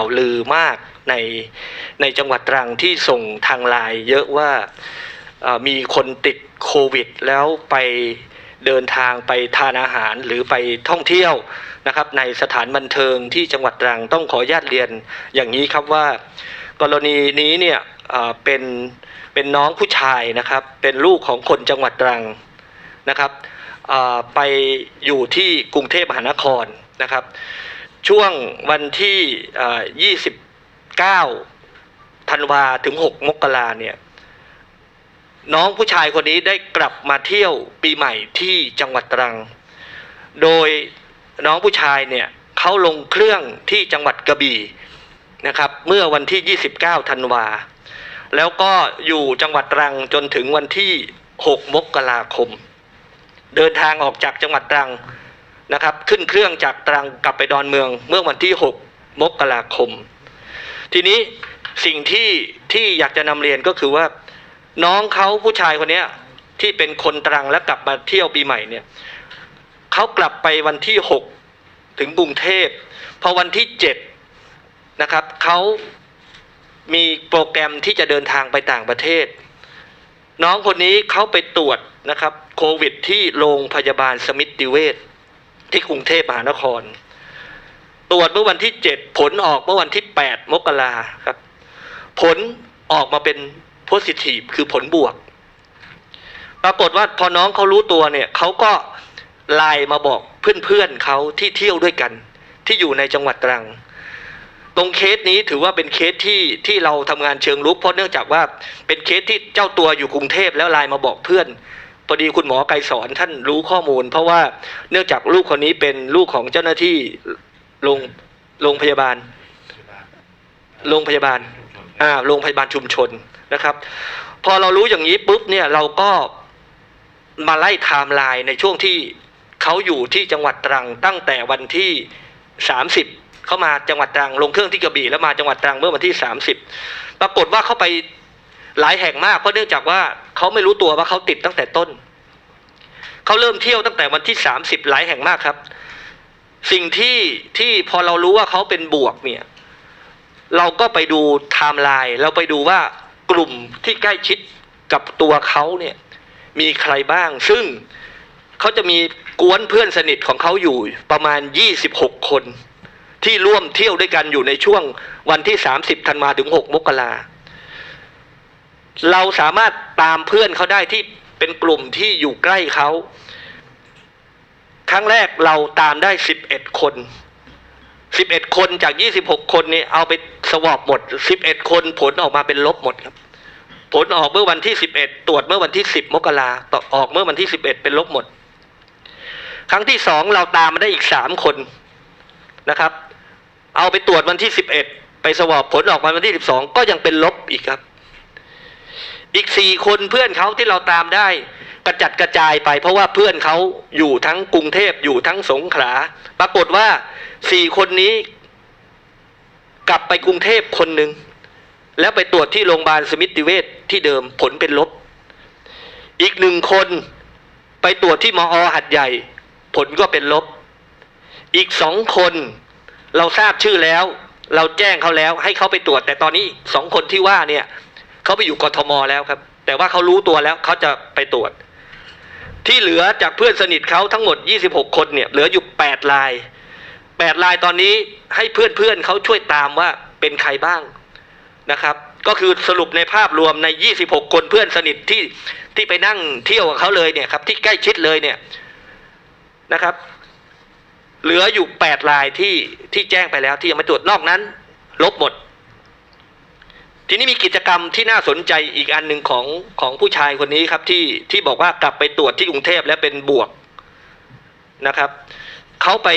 ข่าวลือมากในในจังหวัดตรังที่ส่งทางไลน์เยอะว่ามีคนติดโควิด แล้วไปเดินทางไปทานอาหารหรือไปท่องเที่ยวนะครับในสถานบันเทิงที่จังหวัดตรังต้องขอญาตเรียนอย่างนี้ครับว่า กรณีนี้เนี่ยเป็นเป็นน้องผู้ชายนะครับ เป็นลูกของคนจังหวัดตรังนะครับไปอยู่ที่กรุงเทพมหานครนะครับ ช่วงวันที่ 29 ธันวาถึง 6 มกราเนี่ย น้องผู้ชายคนนี้ได้กลับมาเที่ยวปีใหม่ที่จังหวัดตรัง โดยน้องผู้ชายเนี่ยเขาลงเครื่องที่จังหวัดกระบี่นะครับ เมื่อวันที่ 29 ธันวา แล้วก็อยู่จังหวัดตรังจนถึงวันที่ 6 มกราคม เดินทางออกจากจังหวัดตรัง นะครับ ขึ้นเครื่องจากตรังกลับไปดอนเมืองเมื่อวันที่ 6 มกราคม ทีนี้สิ่งที่ที่อยากจะนำเรียนก็คือว่า น้องเขาผู้ชายคนเนี้ยที่เป็นคนตรังและกลับมาเที่ยวปีใหม่เนี่ยเขากลับไปวันที่ 6 ถึงกรุงเทพพอวันที่ 7 นะครับเขามีโปรแกรมที่จะเดินทางไปต่างประเทศ น้องคนนี้เขาไปตรวจนะครับโควิดที่โรงพยาบาลสมิติเวช ที่กรุงเทพมหานคร ตรวจเมื่อวันที่เจ็ดผลออกเมื่อวันที่แปดมกราครับ ผลออกมาเป็นโพซิทีฟคือผลบวก ปรากฏว่าพอน้องเขารู้ตัวเนี่ยเขาก็ไลน์มาบอกเพื่อนๆเขาที่เที่ยวด้วยกัน ที่อยู่ในจังหวัดตรัง ตรงเคสนี้ถือว่าเป็นเคสที่ที่เราทำงานเชิงลุกเพราะเนื่องจากว่าเป็นเคสที่เจ้าตัวอยู่กรุงเทพแล้วไลน์มาบอกเพื่อน พอดีคุณหมอไกรสอนท่านรู้ข้อมูล เพราะว่าเนื่องจากลูกคนนี้เป็นลูกของเจ้าหน้าที่โรงโรงพยาบาลโรงพยาบาลอ่าโรงพยาบาลชุมชนนะครับ พอเรารู้อย่างนี้ปุ๊บเนี่ยเราก็มาไล่ไทม์ไลน์ในช่วงที่เขาอยู่ที่จังหวัดตรังตั้งแต่วันที่สามสิบเขามาจังหวัดตรังลงเครื่องที่กระบี่แล้วมาจังหวัดตรังเมื่อวันที่สามสิบปรากฏว่าเขาไป หลายแห่งมากเพราะเนื่องจากว่าเขาไม่รู้ตัวว่าเขาติดตั้งแต่ต้น เขาเริ่มเที่ยวตั้งแต่วันที่สามสิบหลายแห่งมากครับ สิ่งที่ที่พอเรารู้ว่าเขาเป็นบวกเนี่ย เราก็ไปดูไทม์ไลน์เราไปดูว่ากลุ่มที่ใกล้ชิดกับตัวเขาเนี่ย มีใครบ้าง ซึ่งเขาจะมีกวนเพื่อนสนิทของเขาอยู่ประมาณ 26 คน ที่ร่วมเที่ยวด้วยกันอยู่ในช่วงวันที่ 30ธันวาถึง 6 มกรา เราสามารถตามเพื่อนเขาได้ที่เป็นกลุ่มที่อยู่ใกล้เขา ครั้งแรกเราตามได้11คน11คนจาก26คนนี้เอาไปสวอปหมด11คนผลออกมาเป็นลบหมดครับ ผลออกเมื่อวันที่11ตรวจเมื่อวันที่10มกราต่อออกเมื่อวันที่11เอ็ดเป็นลบหมด ครั้งที่สองเราตามมาได้อีก3คนนะครับ เอาไปตรวจวันที่11ไปสวอปผลออกมาวันที่12ก็ยังเป็นลบอีกครับ อีก4คนเพื่อนเขาที่เราตามได้กระจัดกระจายไป เพราะว่าเพื่อนเขาอยู่ทั้งกรุงเทพอยู่ทั้งสงขลาปรากฏว่าสี่คนนี้ กลับไปกรุงเทพคนหนึ่งแล้วไปตรวจที่โรงพยาบาลสมิติเวชที่เดิมผลเป็นลบ อีกหนึ่งคนไปตรวจที่มอหัดใหญ่ ผลก็เป็นลบ อีกสองคน เราทราบชื่อแล้ว เราแจ้งเขาแล้ว ให้เขาไปตรวจ แต่ตอนนี้สองคนที่ว่าเนี่ย เขาไปอยู่กทมแล้วครับ แต่ว่าเขารู้ตัวแล้วเขาจะไปตรวจ ที่เหลือจากเพื่อนสนิทเขาทั้งหมด 26 คนเนี่ยเหลืออยู่ 8 ลาย 8 ลายตอนนี้ให้เพื่อนๆเขาช่วยตามว่าเป็นใครบ้างนะครับ ก็คือสรุปในภาพรวมใน 26 คนเพื่อนสนิทที่ที่ไปนั่งเที่ยวกับเขาเลยเนี่ยครับ ที่ใกล้ชิดเลยเนี่ยนะครับ เหลืออยู่ 8 ลายที่ที่แจ้งไปแล้วที่ยังไม่ตรวจนอกนั้น ลบหมด ทีนี้มีกิจกรรมที่น่าสนใจอีกอันหนึ่งของของผู้ชายคนนี้ครับที่ที่บอกว่ากลับไปตรวจที่กรุงเทพแล้วเป็นบวกนะครับเขาไป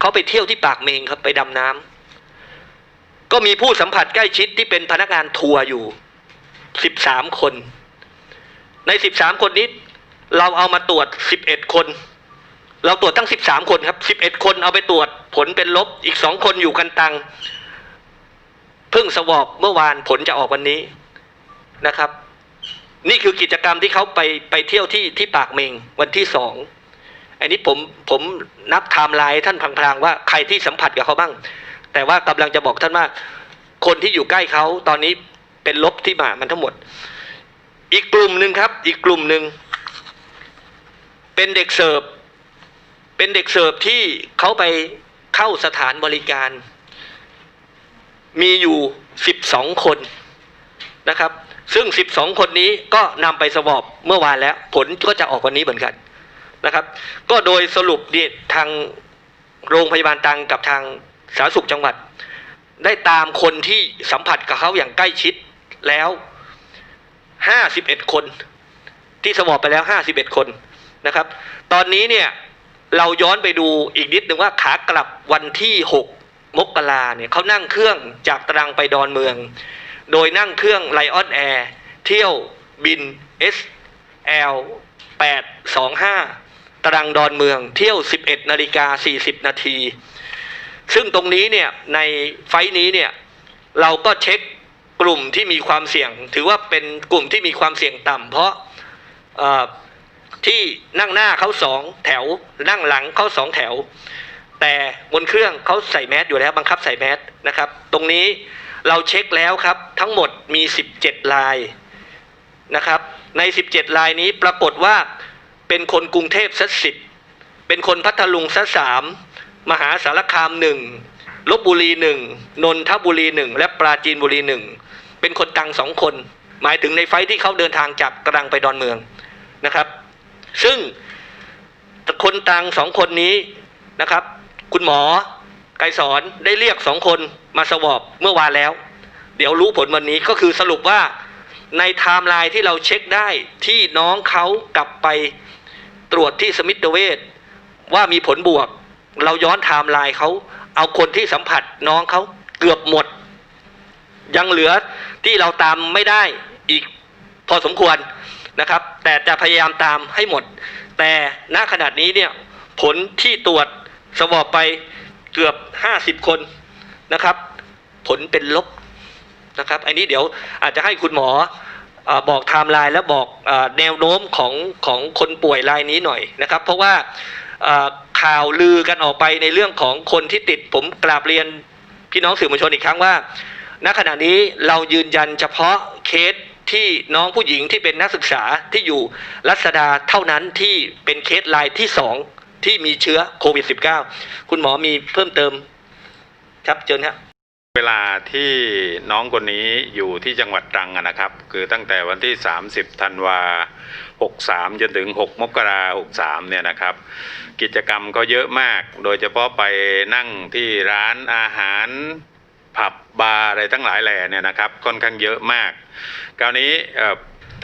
เขาไปเที่ยวที่ปากเมงครับไปดำน้ำก็มีผู้สัมผัสใกล้ชิดที่เป็นพนักงานทัวร์อยู่สิบสามคน ในสิบสามคนนี้ เราเอามาตรวจสิบเอ็ดคน เราตรวจทั้งสิบสามคนครับสิบเอ็ดคนเอาไปตรวจผลเป็นลบอีกสองคนอยู่กันตัง เพิ่งสวอบเมื่อวานผลจะออกวันนี้นะครับ นี่คือกิจกรรมที่เขาไปไปเที่ยวที่ที่ปากเมงวันที่สองอันนี้ผมผมนับไทม์ไลน์ท่านพลางๆว่าใครที่สัมผัสกับเขาบ้าง แต่ว่ากำลังจะบอกท่านว่า คนที่อยู่ใกล้เขาตอนนี้เป็นลบที่มามันทั้งหมด อีกกลุ่มหนึ่งครับ อีกกลุ่มหนึ่งเป็นเด็กเสิร์ฟเป็นเด็กเสิร์ฟที่เขาไปเข้าสถานบริการ มีอยู่สิบสองคนนะครับ ซึ่งสิบสองคนนี้ก็นำไปสวอบเมื่อวานแล้ว ผลก็จะออกวันนี้เหมือนกันนะครับ ก็โดยสรุปเนี่ยทางโรงพยาบาลตังกับทางสาธารณสุขจังหวัด ได้ตามคนที่สัมผัสกับเขาอย่างใกล้ชิดแล้วห้าสิบเอ็ดคน ที่สวอบไปแล้วห้าสิบเอ็ดคนนะครับ ตอนนี้เนี่ยเราย้อนไปดูอีกนิดหนึ่งว่าขากลับวันที่หก มกราเนี่ยเขานั่งเครื่องจากตรังไปดอนเมือง โดยนั่งเครื่องไลออนแอร์เที่ยวบิน SL 825 ตรังดอนเมืองเที่ยว 11นาฬิกา40 นาที ซึ่งตรงนี้เนี่ยในไฟนี้เนี่ยเราก็เช็คกลุ่มที่มีความเสี่ยง ถือว่าเป็นกลุ่มที่มีความเสี่ยงต่ำเพราะที่นั่งหน้าเขาสองแถว นั่งหลังเขาสองแถว แต่บนเครื่องเขาใส่แมสอยู่แล้วบังคับใส่แมสนะครับ ตรงนี้เราเช็คแล้วครับ ทั้งหมดมี 17 ลายนะครับ ใน 17 ลายนี้ปรากฏว่าเป็นคนกรุงเทพสักสิบเป็นคนพัทลุงสักสามมหาสารคามหนึ่งลบบุรีหนึ่งนนทบุรีหนึ่งและปราจีนบุรีหนึ่งเป็นคนตังสองคน หมายถึงในไฟที่เขาเดินทางจากตรังไปดอนเมืองนะครับ ซึ่งคนตังสองคนนี้นะครับ คุณหมอไกรสอนได้เรียกสองคนมาสวอบเมื่อวานแล้ว เดี๋ยวรู้ผลวันนี้ก็คือสรุปว่าในไทม์ไลน์ที่เราเช็คได้ที่น้องเขากลับไปตรวจที่สมิตเวชว่ามีผลบวก เราย้อนไทม์ไลน์เขาเอาคนที่สัมผัสน้องเขาเกือบหมด ยังเหลือที่เราตามไม่ได้อีกพอสมควรนะครับ แต่จะพยายามตามให้หมด แต่ณขนาดนี้เนี่ยผลที่ตรวจ สวอบไปเกือบห้าสิบคนนะครับ ผลเป็นลบนะครับ อันนี้เดี๋ยวอาจจะให้คุณหมออบอกไทม์ไลน์และบอกอแนวโน้มของของคนป่วยรายนี้หน่อยนะครับ เพราะว่าข่าวลือกันออกไปในเรื่องของคนที่ติดผมกราบเรียนพี่น้องสื่อมวลชนอีกครั้งว่า ณขณะนี้เรายืนยันเฉพาะเคสที่น้องผู้หญิงที่เป็นนักศึกษาที่อยู่รัศดาเท่านั้นที่เป็นเคสรายที่สอง ที่มีเชื้อโควิด -19 คุณหมอมีเพิ่มเติมครับเชิญครับเวลาที่น้องคนนี้อยู่ที่จังหวัดตรังนะครับ คือตั้งแต่วันที่ 30ธันวา63 จนถึง 6 มกรา63 เนี่ยนะครับ กิจกรรมก็เยอะมาก โดยเฉพาะไปนั่งที่ร้านอาหารผับบาร์อะไรทั้งหลายแหล่เนี่ยนะครับ ค่อนข้างเยอะมากคราวนี้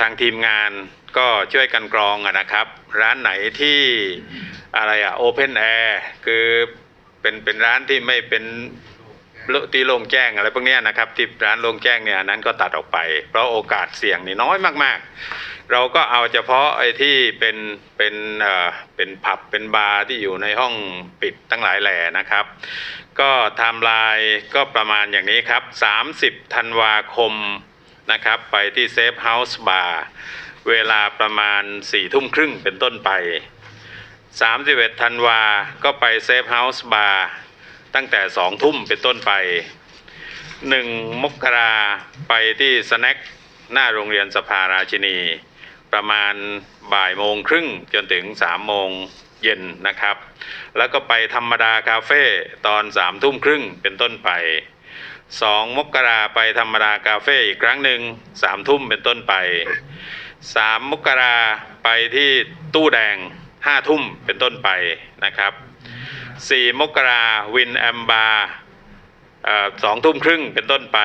ทางทีมงานก็ช่วยกันกรองอะนะครับ ร้านไหนที่อะไรอะโอเพนแอร์คือเป็นเป็นร้านที่ไม่เป็นที่โล่งแจ้งอะไรพวกนี้นะครับที่ร้านโล่งแจ้งเนี่ยนนั้นก็ตัดออกไป เพราะโอกาสเสี่ยงนี่น้อยมาก ๆ เราก็เอาเฉพาะไอ้ที่เป็นเป็นเอ่อเป็นผับเป็นบาร์ที่อยู่ในห้องปิดตั้งหลายแหล่นะครับ ก็ไทม์ไลน์ก็ประมาณอย่างนี้ครับ 30ธันวาคม นะครับ ไปที่เซฟเฮาส์บาร์เวลาประมาณ4ทุ่มครึ่งเป็นต้นไป 31ธันวา ก็ไปเซฟเฮาส์บาร์ตั้งแต่2ทุ่มเป็นต้นไป 1 มกราไปที่สแน็คหน้าโรงเรียนสภาราชินี ประมาณบ่ายโมงครึ่งจนถึง3โมงเย็นนะครับ แล้วก็ไปธรรมดาคาเฟ่ตอน3ทุ่มครึ่งเป็นต้นไป 2มกราไปธรรมดาคาเฟ่อีกครั้งหนึ่ง3ทุ่มเป็นต้นไป3มกราไปที่ตู้แดง5ทุ่มเป็นต้นไปนะครับ4มกราวินแอมบาสองทุ่มครึ่งเป็นต้นไป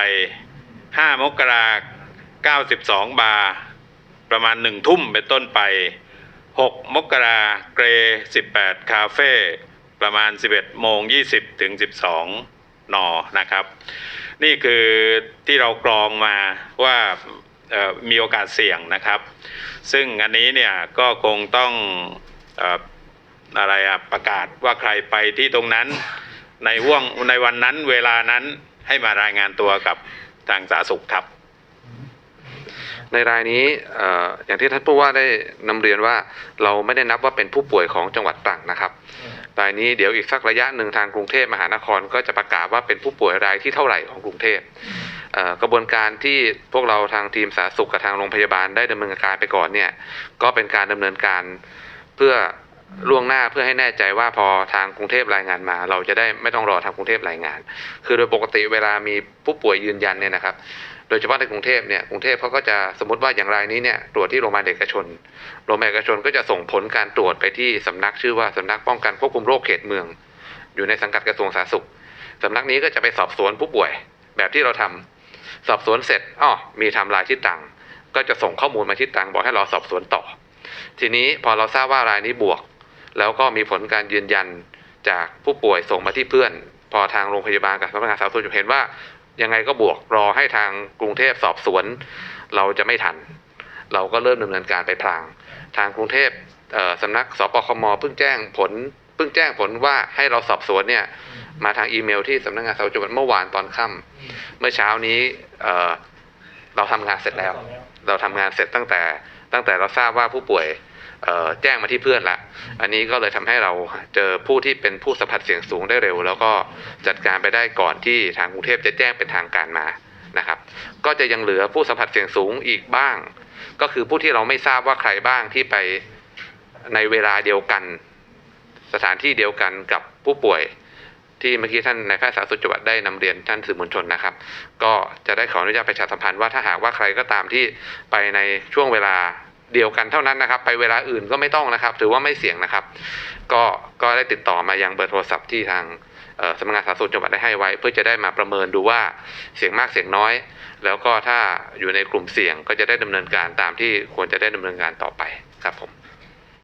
5มกรา92บาร์ประมาณ1ทุ่มเป็นต้นไป6มกราเกร18คาเฟ่ประมาณ11โมง20ถึง12 นอนะครับ นี่คือที่เรากรองมาว่ามีโอกาสเสี่ยงนะครับ ซึ่งอันนี้เนี่ยก็คงต้องออะไรอะประกาศว่าใครไปที่ตรงนั้นในห่วงในวันนั้นเวลานั้นให้มารายงานตัวกับทางสาธารณสุขครับ ในรายนี้เอ่ออย่างที่ท่านผู้ว่าได้นำเรียนว่าเราไม่ได้นับว่าเป็นผู้ป่วยของจังหวัดตรังนะครับ รายนี้เดี๋ยวอีกสักระยะหนึ่งทางกรุงเทพมหานครก็จะประกาศว่าเป็นผู้ป่วยรายที่เท่าไหร่ของกรุงเทพกระบวนการที่พวกเราทางทีมสาธารณสุขกับทางโรงพยาบาลได้ดำเนินการไปก่อนเนี่ยก็เป็นการดำเนินการเพื่อล่วงหน้าเพื่อให้แน่ใจว่าพอทางกรุงเทพรายงานมา เราจะได้ไม่ต้องรอทางกรุงเทพรายงาน คือโดยปกติเวลามีผู้ป่วยยืนยันเนี่ยนะครับ ยเฉพาะในกรุงเทพเนี่ยกรุงเทพเขาก็จะสมมติว่าอย่างรายนี้เนี่ยตรวจที่โรงพยาบาลเอกชน โรงพยาบาลเอกชนก็จะส่งผลการตรวจไปที่สำนักชื่อว่าสำนักป้องกันควบคุมโรคเขตเมือง อยู่ในสังกัดกระทรวงสาธารณสุขสำนักนี้ก็จะไปสอบสวนผู้ป่วยแบบที่เราทำสอบสวนเสร็จอ้อมีทำลายที่ตังก็จะส่งข้อมูลมาที่ตังบอกให้เราสอบสวนต่อ ทีนี้พอเราทราบว่ารายนี้บวก แล้วก็มีผลการยืนยันจากผู้ป่วยส่งมาที่เพื่อน พอทางโรงพยาบาลกับสำนักงานสาธารณสุขเห็นว่า ยังไงก็บวกรอให้ทางกรุงเทพสอบสวน เราจะไม่ทัน เราก็เริ่มดำเนินการไปพลาง ทางกรุงเทพเอ่อสำนักสปคมเพิ่งแจ้งผลเพิ่งแจ้งผลว่าให้เราสอบสวนเนี่ยมาทางอีเมลที่สำนักงานสาธารณสุขจังหวัดเมื่อวานตอนค่ำเมื่อเช้านี้เเราทำงานเสร็จแล้ว เราทำงานเสร็จตั้งแต่ตั้งแต่เราทราบว่าผู้ป่วย แจ้งมาที่เพื่อนละ อันนี้ก็เลยทำให้เราเจอผู้ที่เป็นผู้สัมผัสเสี่ยงสูงได้เร็ว แล้วก็จัดการไปได้ก่อนที่ทางกรุงเทพจะแจ้งเป็นทางการมานะครับ ก็จะยังเหลือผู้สัมผัสเสี่ยงสูงอีกบ้าง ก็คือผู้ที่เราไม่ทราบว่าใครบ้างที่ไปในเวลาเดียวกัน สถานที่เดียวกันกับผู้ป่วยที่เมื่อกี้ท่านนายแพทย์สาธารณสุขจังหวัดได้นำเรียนท่านสื่อมวลชนนะครับ ก็จะได้ขออนุญาตประชาสัมพันธ์ว่าถ้าหากว่าใครก็ตามที่ไปในช่วงเวลา เดียวกันเท่านั้นนะครับ ไปเวลาอื่นก็ไม่ต้องนะครับ ถือว่าไม่เสี่ยงนะครับ ก็ก็ได้ติดต่อมายังเบอร์โทรศัพท์ที่ทางสำนักงานสาธารณสุขจังหวัดได้ให้ไว้ เพื่อจะได้มาประเมินดูว่าเสี่ยงมากเสี่ยงน้อย แล้วก็ถ้าอยู่ในกลุ่มเสี่ยงก็จะได้ดำเนินการตามที่ควรจะได้ดำเนินการต่อไปครับผม